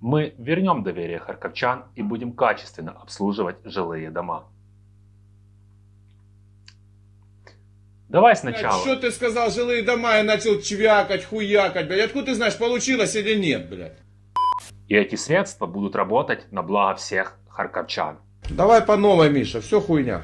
Мы вернем доверие харьковчан и будем качественно обслуживать жилые дома. Давай сначала. Что ты сказал, жилые дома, я начал чвякать, хуякать, блядь. Откуда ты знаешь, получилось или нет, блядь? И эти средства будут работать на благо всех харьковчан. Давай по новой, Миша, все хуйня.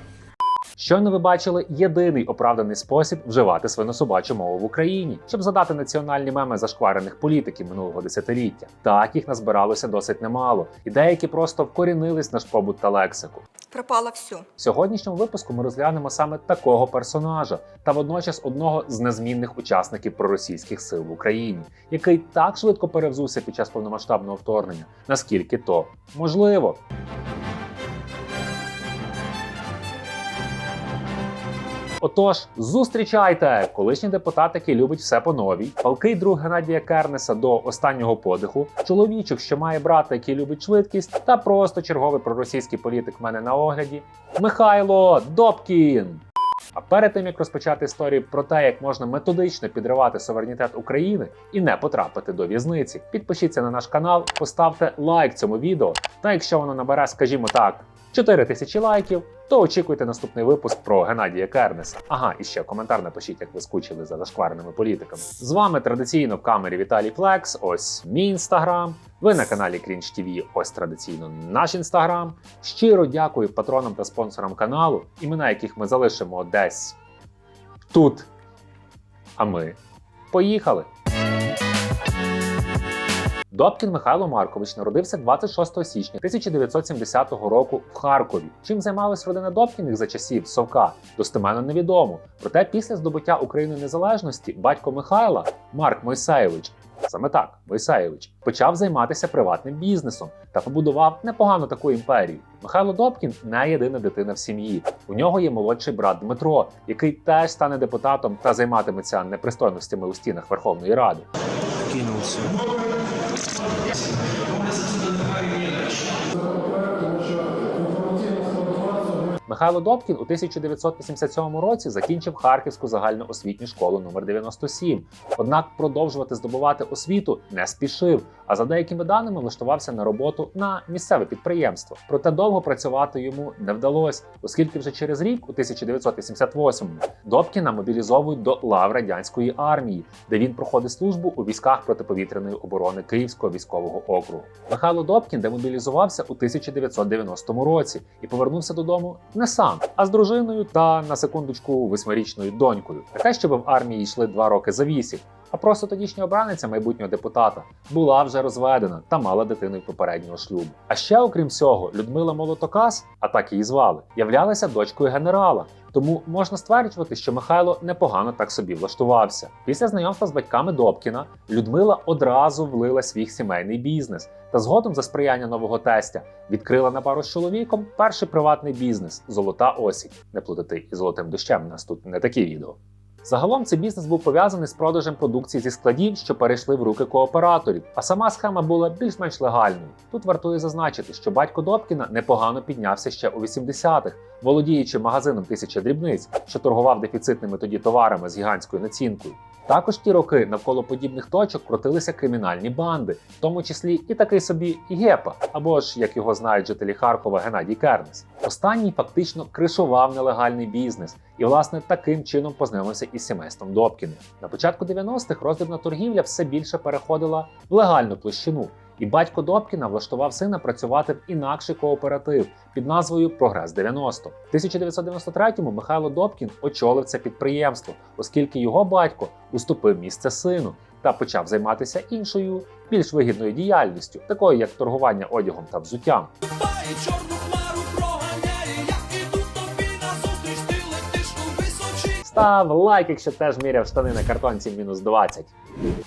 Щойно ви бачили єдиний оправданий спосіб вживати свинособачу мову в Україні, щоб задати національні меми зашкварених політиків минулого десятиліття. Так їх назбиралося досить немало, і деякі просто вкорінились наш побут та лексику. пропало все. В сьогоднішньому випуску ми розглянемо саме такого персонажа та водночас одного з незмінних учасників проросійських сил в Україні, який так швидко перевзувся під час повномасштабного вторгнення, наскільки то можливо. Отож, зустрічайте! Колишній депутат, який любить все по новій, палкий друг Геннадія Кернеса до останнього подиху, чоловічок, що має брата, який любить швидкість, та просто черговий проросійський політик в мене на огляді Михайло Добкін. А перед тим як розпочати історію про те, як можна методично підривати суверенітет України і не потрапити до в'язниці, підпишіться на наш канал, поставте лайк цьому відео. Та якщо воно набере, скажімо так, 4 тисячі лайків, то очікуйте наступний випуск про Геннадія Кернеса. Ага, і ще коментар напишіть, як ви скучили за зашквареними політиками. З вами традиційно в камері Віталій Флекс. Ось мій інстаграм. Ви на каналі Cringe TV, ось традиційно наш інстаграм. Щиро дякую патронам та спонсорам каналу, імена яких ми залишимо десь тут. А ми поїхали! Добкін Михайло Маркович народився 26 січня 1970 року в Харкові. Чим займалась родина Добкіних за часів Совка, достеменно невідомо. Проте після здобуття Україною незалежності батько Михайла Марк Мойсеєвич. Саме так, Мойсеєвич почав займатися приватним бізнесом та побудував непогану таку імперію. Михайло Добкін не єдина дитина в сім'ї. У нього є молодший брат Дмитро, який теж стане депутатом та займатиметься непристойностями у стінах Верховної Ради. Yes. Михайло Добкін у 1987 році закінчив Харківську загальноосвітню школу номер 97 Однак продовжувати здобувати освіту не спішив, а за деякими даними влаштувався на роботу на місцеве підприємство. Проте довго працювати йому не вдалося, оскільки вже через рік, у 1988 Добкіна мобілізовують до лав радянської армії, де він проходить службу у військах протиповітряної оборони Київського військового округу. Михайло Добкін демобілізувався у 1990 році і повернувся додому не сам, а з дружиною та на секундочку восьмирічною донькою. Таке, щоб в армії йшли два роки за вісім, а просто тодішня обраниця майбутнього депутата була вже розведена та мала дитину попереднього шлюбу. А ще, окрім цього, Людмила Молотокас, а так її звали, являлася дочкою генерала. Тому можна стверджувати, що Михайло непогано так собі влаштувався. Після знайомства з батьками Добкіна Людмила одразу влила свій сімейний бізнес та згодом за сприяння нового тестя відкрила на пару з чоловіком перший приватний бізнес Золота осінь. Не плутати і золотим дощем. У нас тут не такі відео. Загалом цей бізнес був пов'язаний з продажем продукції зі складів, що перейшли в руки кооператорів, а сама схема була більш-менш легальною. Тут вартує зазначити, що батько Добкіна непогано піднявся ще у 80-х, володіючи магазином тисяча дрібниць, що торгував дефіцитними тоді товарами з гігантською націнкою. Також ті роки навколо подібних точок крутилися кримінальні банди, в тому числі і такий собі Гепа, або ж як його знають жителі Харкова Геннадій Кернес. Останній фактично кришував нелегальний бізнес і, власне, таким чином познайомився із сімейством Добкіних. На початку 90-х роздрібна торгівля все більше переходила в легальну площину. І батько Добкіна влаштував сина працювати в інакший кооператив під назвою Прогрес 90 В 1993-му Михайло Добкін очолив це підприємство, оскільки його батько уступив місце сину та почав займатися іншою, більш вигідною діяльністю, такою як торгування одягом та взуттям. Став лайк, якщо теж міряв штани на картонці мінус 20.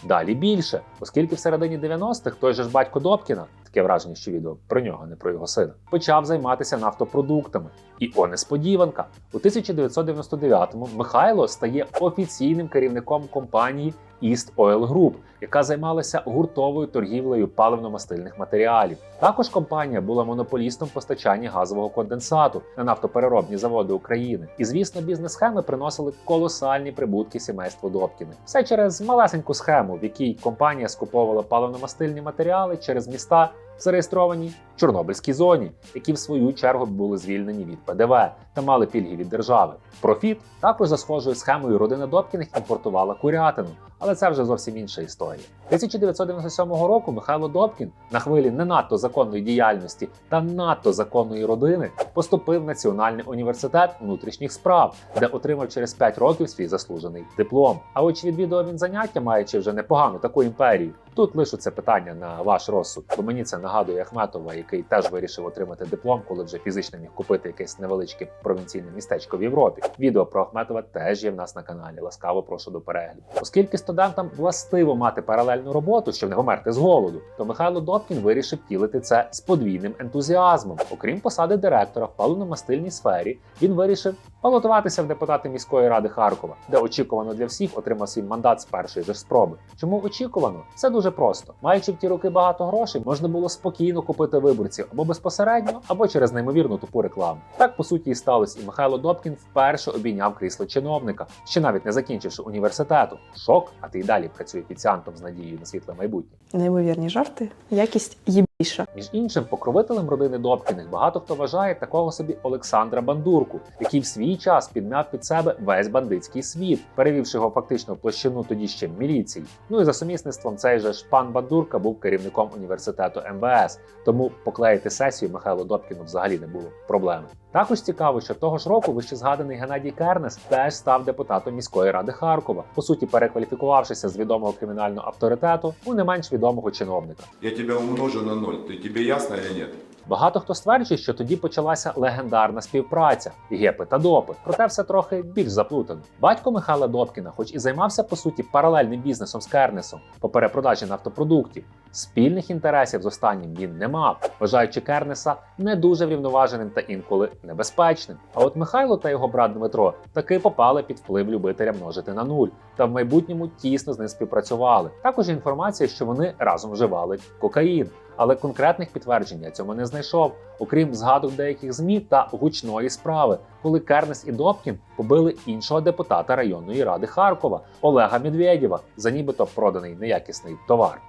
Далі більше, оскільки в середині 90-х той же ж батько Добкіна, таке враження, що відео про нього, не про його сина, почав займатися нафтопродуктами. І о, несподіванка! У 1999-му Михайло стає офіційним керівником компанії East Oil Group, яка займалася гуртовою торгівлею паливно-мастильних матеріалів. Також компанія була монополістом постачання газового конденсату на нафтопереробні заводи України. І звісно, бізнес-схеми приносили колосальні прибутки сімейству Добкіни. Все через малесеньку схему, в якій компанія скуповувала паливно-мастильні матеріали через міста зареєстровані в Чорнобильській зоні, які в свою чергу були звільнені від ПДВ та мали пільги від держави. Профіт також за схожою схемою родина Добкіних імпортувала курятину, але це вже зовсім інша історія. 1997 року Михайло Добкін на хвилі не надто законної діяльності та надто законної родини поступив в Національний університет внутрішніх справ, де отримав через 5 років свій заслужений диплом. А от чи відвідував він заняття, маючи вже непогану таку імперію, тут лишу це питання на ваш розсуд, бо мені це нагадує Ахметова, який теж вирішив отримати диплом, коли вже фізично міг купити якесь невеличке провінційне містечко в Європі. Відео про Ахметова теж є в нас на каналі. Ласкаво прошу до перегляду. Оскільки студентам властиво мати паралельну роботу, щоб не померти з голоду, то Михайло Добкін вирішив втілити це з подвійним ентузіазмом. Окрім посади директора в паливно-мастильній сфері, він вирішив балотуватися в депутати міської ради Харкова, де очікувано для всіх отримав свій мандат з першої же спроби. Чому очікувано? Все дуже просто. Маючи в ті роки багато грошей, можна було спокійно купити виборців або безпосередньо, або через неймовірну тупу рекламу. Так по суті і сталося, і Михайло Добкін вперше обійняв крісло чиновника, ще навіть не закінчивши університету. Шок, а ти й далі працює офіціантом з надією на світле майбутнє. Неймовірні жарти, якість їбіша. Між іншим, покровителем родини Добкіних багато хто вважає такого собі Олександра Бандурку, який в свій час підмяв під себе весь бандитський світ, перевівши його фактично в площину тоді ще міліції. Ну і за сумісництвом цей же ж пан Бандурка був керівником університету МВС, тому поклеїти сесію Михайло Добкіну взагалі не було проблеми. Також цікаво, що того ж року вище згаданий Геннадій Кернес теж став депутатом міської ради Харкова, по суті перекваліфікувавшися з відомого кримінального авторитету у не менш відомого чиновника. Я тебя умножу на ноль. Ты тебе ясно или нет? Багато хто стверджує, що тоді почалася легендарна співпраця гепи та допи. Проте все трохи більш заплутано. Батько Михайла Добкіна, хоч і займався по суті паралельним бізнесом з Кернесом по перепродажі нафтопродуктів, спільних інтересів з останнім він не мав, вважаючи Кернеса не дуже врівноваженим та інколи небезпечним. А от Михайло та його брат Дмитро таки попали під вплив любителя множити на нуль та в майбутньому тісно з ним співпрацювали. Також інформація, що вони разом вживали кокаїн але конкретних підтверджень я цьому не знайшов, окрім згадок деяких змі та гучної справи, коли Кернес і Добкін побили іншого депутата районної ради Харкова Олега Медведєва за нібито проданий неякісний товар.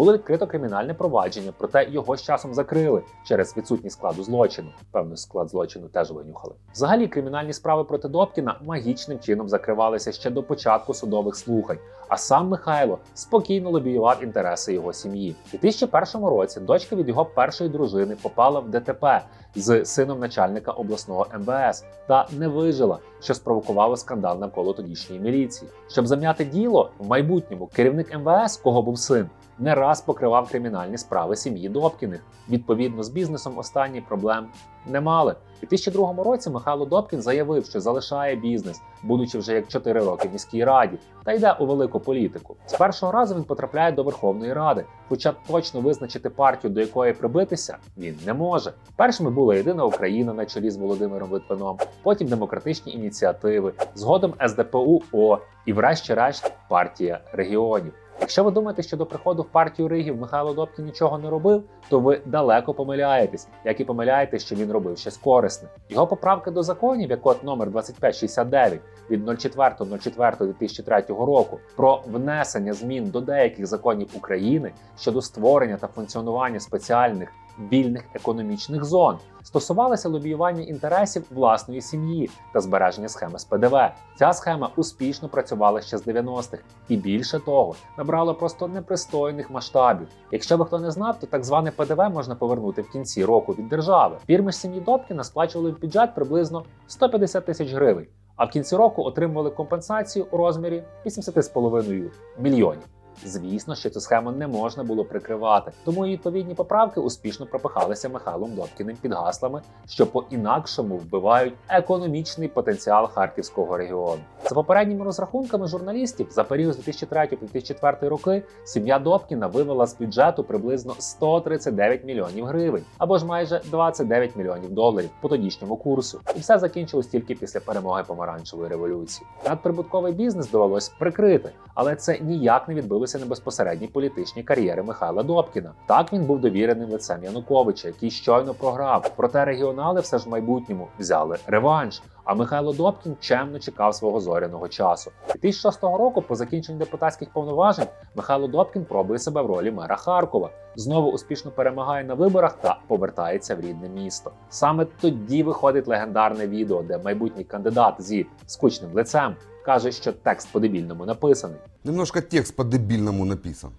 Було відкрито кримінальне провадження, проте його з часом закрили через відсутність складу злочину. Певно, склад злочину теж винюхали. Взагалі, кримінальні справи проти Добкіна магічним чином закривалися ще до початку судових слухань. А сам Михайло спокійно лобіював інтереси його сім'ї. У 2001 році дочка від його першої дружини попала в ДТП з сином начальника обласного МВС та не вижила, що спровокувало скандал навколо тодішньої міліції. Щоб зам'яти діло в майбутньому, керівник МВС, кого був син, не раз покривав кримінальні справи сім'ї Добкіних. Відповідно, з бізнесом останні проблем не мали. У 2002 році Михайло Добкін заявив, що залишає бізнес, будучи вже як 4 роки в міській раді, та йде у велику політику. З першого разу він потрапляє до Верховної Ради, хоча точно визначити партію, до якої прибитися, він не може. Першими була єдина Україна на чолі з Володимиром Литвином, потім демократичні ініціативи, згодом СДПУ О і, врешті-решт, партія регіонів. Якщо ви думаєте, що до приходу в партію Ригів Михайло Добкін нічого не робив, то ви далеко помиляєтесь, як і помиляєтесь, що він робив щось корисне. Його поправки до законів, як от номер 2569 від 04.04.2003 року, про внесення змін до деяких законів України щодо створення та функціонування спеціальних вільних економічних зон, стосувалися лобіювання інтересів власної сім'ї та збереження схеми з ПДВ. Ця схема успішно працювала ще з 90-х і більше того, набрала просто непристойних масштабів. Якщо би хто не знав, то так зване ПДВ можна повернути в кінці року від держави. Фірми з сім'ї Добкіна сплачували в бюджет приблизно 150 тисяч гривень, а в кінці року отримували компенсацію у розмірі 80,5 мільйонів. Звісно, що цю схему не можна було прикривати, тому і відповідні поправки успішно пропихалися Михайлом Добкіним під гаслами, що по-інакшому вбивають економічний потенціал харківського регіону. За попередніми розрахунками журналістів, за період з 2003 по 2004 роки сім'я Добкіна вивела з бюджету приблизно 139 мільйонів гривень, або ж майже 29 мільйонів доларів по тодішньому курсу. І все закінчилось тільки після перемоги помаранчевої революції. Надприбутковий бізнес довелось прикрити, але це ніяк не відбилося на безпосередній політичній кар'єри Михайла Добкіна. Так він був довіреним лицем Януковича, який щойно програв. Проте регіонали все ж в майбутньому взяли реванш. А Михайло Добкін чемно чекав свого зоряного часу. 2006 року, по закінченню депутатських повноважень, Михайло Добкін пробує себе в ролі мера Харкова, знову успішно перемагає на виборах та повертається в рідне місто. Саме тоді виходить легендарне відео, де майбутній кандидат зі скучним лицем каже, що текст по-дебільному написаний. Немножко текст по-дебильному написан.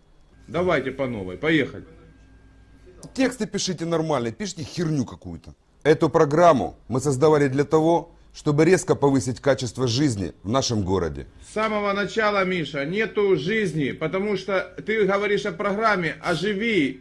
Давайте по новой, поехали. Тексты пишите нормально, пишите херню какую-то. Эту программу мы создавали для того, чтобы резко повысить качество жизни в нашем городе. С самого начала, Миша, нету жизни, потому что ты говоришь о программе, оживи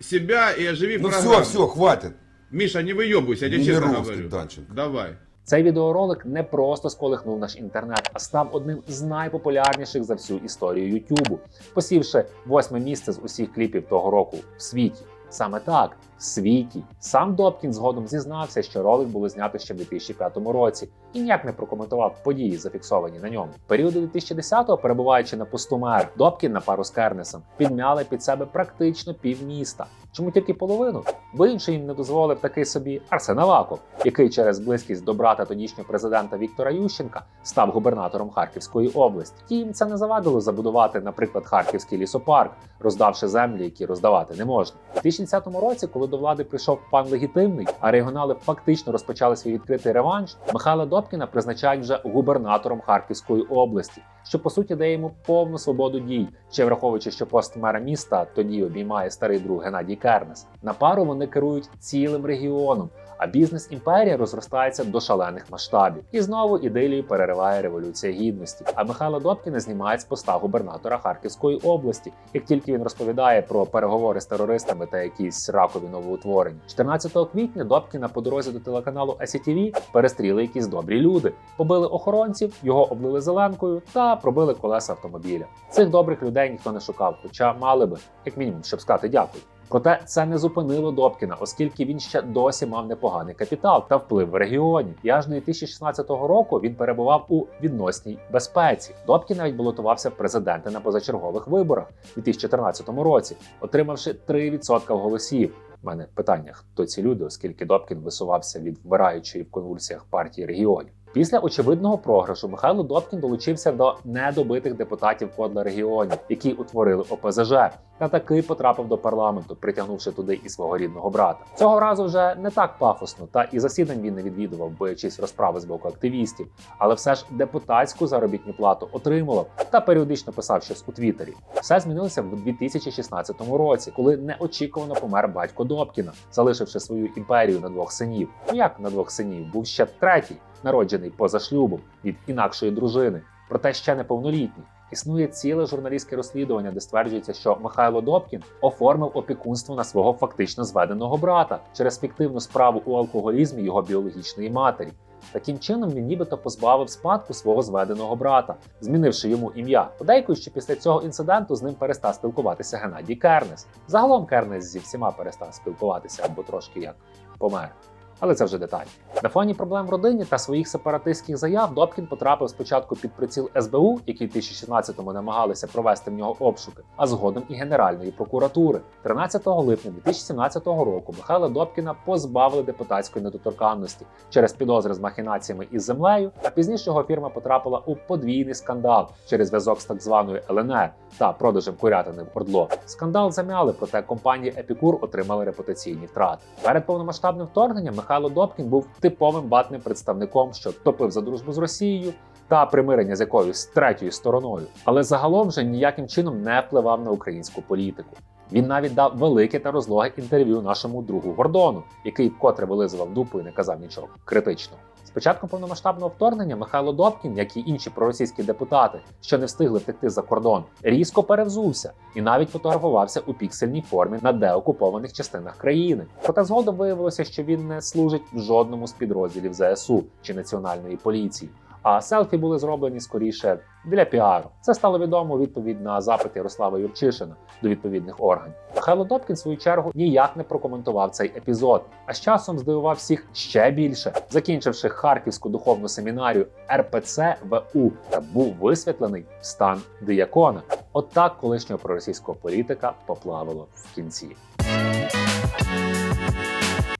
себя и оживи Ну программу. все, все, хватит. Миша, не выебывайся, я тебе Не честно Мировский, говорю. Данченко. Давай. Цей відеоролик не просто сколихнув наш інтернет, а став одним з найпопулярніших за всю історію Ютубу, посівши восьме місце з усіх кліпів того року в світі. Саме так, в світі. Сам Добкін згодом зізнався, що ролик було знято ще в 2005 році і ніяк не прокоментував події, зафіксовані на ньому. Періоду 2010-го, перебуваючи на посту мер, Добкін на пару з Кернесом підмяли під себе практично півміста. Чому тільки половину? Бо інший їм не дозволив такий собі Арсен Аваков, який через близькість до брата тодішнього президента Віктора Ющенка став губернатором Харківської області. Втім, це не завадило забудувати, наприклад, харківський лісопарк, роздавши землі, які роздавати не можна. У 2010 році, коли до влади прийшов пан легітимний, а регіонали фактично розпочали свій відкритий реванш, Михайла Добкіна призначають вже губернатором Харківської області, що по суті дає йому повну свободу дій, ще враховуючи, що пост мера міста тоді обіймає старий друг Геннадій Кернес. На пару вони керують цілим регіоном. А бізнес імперія розростається до шалених масштабів. І знову ідилію перериває революція гідності. А Михайла Добкіна знімають з поста губернатора Харківської області, як тільки він розповідає про переговори з терористами та якісь ракові новоутворення. 14 квітня Добкіна по дорозі до телеканалу SCTV перестріли якісь добрі люди, побили охоронців, його облили зеленкою та пробили колеса автомобіля. Цих добрих людей ніхто не шукав, хоча мали би, як мінімум, щоб сказати дякую. Проте це не зупинило Добкіна, оскільки він ще досі мав непоганий капітал та вплив в регіоні. І аж до 2016 року він перебував у відносній безпеці. Добкін навіть балотувався в президенти на позачергових виборах у 2014 році, отримавши 3% голосів. У мене питання: хто ці люди, оскільки Добкін висувався від вмираючої в конвульсіях партії регіонів. Після очевидного програшу Михайло Добкін долучився до недобитих депутатів кодла регіонів, які утворили ОПЗЖ, та таки потрапив до парламенту, притягнувши туди і свого рідного брата. Цього разу вже не так пафосно, та і засідань він не відвідував, боячись розправи з боку активістів, але все ж депутатську заробітну плату отримував та періодично писав щось у Твіттері. Все змінилося в 2016 році, коли неочікувано помер батько Добкіна, залишивши свою імперію на двох синів. Ну як на двох синів? Був ще третій, народжений поза шлюбом від інакшої дружини, проте ще неповнолітній. Існує ціле журналістське розслідування, де стверджується, що Михайло Добкін оформив опікунство на свого фактично зведеного брата через фіктивну справу у алкоголізмі його біологічної матері. Таким чином він нібито позбавив спадку свого зведеного брата, змінивши йому ім'я. Подейкують, що після цього інциденту з ним перестав спілкуватися Геннадій Кернес. Загалом Кернес зі всіма перестав спілкуватися або трошки як помер. Але це вже деталі. На фоні проблем в родині та своїх сепаратистських заяв Добкін потрапив спочатку під приціл СБУ, які в 2016-му намагалися провести в нього обшуки, а згодом і Генеральної прокуратури. 13 липня 2017 року Михайла Добкіна позбавили депутатської недоторканності через підозри з махінаціями із землею. А пізніше його фірма потрапила у подвійний скандал через зв'язок з так званою ЛНР та продажем курятини в Ордло. Скандал замяли, проте компанія Епікур отримали репутаційні втрати. Перед повномасштабним вторгненням Михайло Добкін був типовим батним представником, що топив за дружбу з Росією та примирення з якоюсь третьою стороною, але загалом вже ніяким чином не впливав на українську політику. Він навіть дав велике та розлоге інтерв'ю нашому другу Гордону, який вкотре вилизував дупу і не казав нічого критичного. З початком повномасштабного вторгнення Михайло Добкін, як і інші проросійські депутати, що не встигли втекти за кордон, різко перевзувся і навіть фотографувався у піксельній формі на деокупованих частинах країни. Проте згодом виявилося, що він не служить в жодному з підрозділів ЗСУ чи національної поліції. А селфі були зроблені скоріше для піару. Це стало відомо відповідь на запит Ярослава Юрчишина до відповідних органів. Михайло Добкін, в свою чергу, ніяк не прокоментував цей епізод, а з часом здивував всіх ще більше, закінчивши Харківську духовну семінарію РПЦ ВУ та був висвятлений в стан диякона. От так колишнього проросійського політика поплавило в кінці.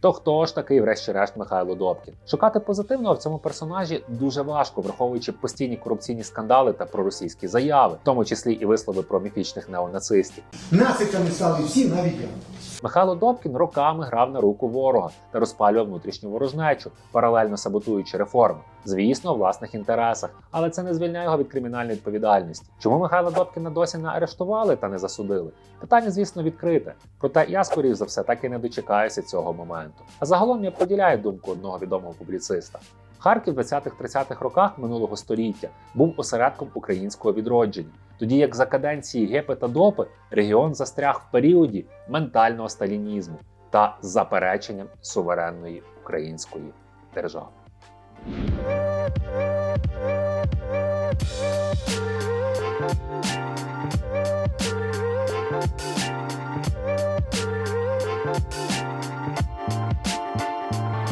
То хто ж такий, врешті-решт, Михайло Добкін? Шукати позитивного в цьому персонажі дуже важко, враховуючи постійні корупційні скандали та проросійські заяви, в тому числі і вислови про міфічних неонацистів. Нациками стали всі навіть. Михайло Добкін роками грав на руку ворога та розпалював внутрішню ворожнечу, паралельно саботуючи реформи. Звісно, в власних інтересах, але це не звільняє його від кримінальної відповідальності. Чому Михайла Добкіна досі не арештували та не засудили? Питання, звісно, відкрите. Проте я, скоріш за все, так і не дочекаюся цього моменту. А загалом я поділяю думку одного відомого публіциста. Харків в 20-30-х роках минулого століття був осередком українського відродження, тоді як за каденції Гепи та Допи регіон застряг в періоді ментального сталінізму та запереченням суверенної української держави. Thank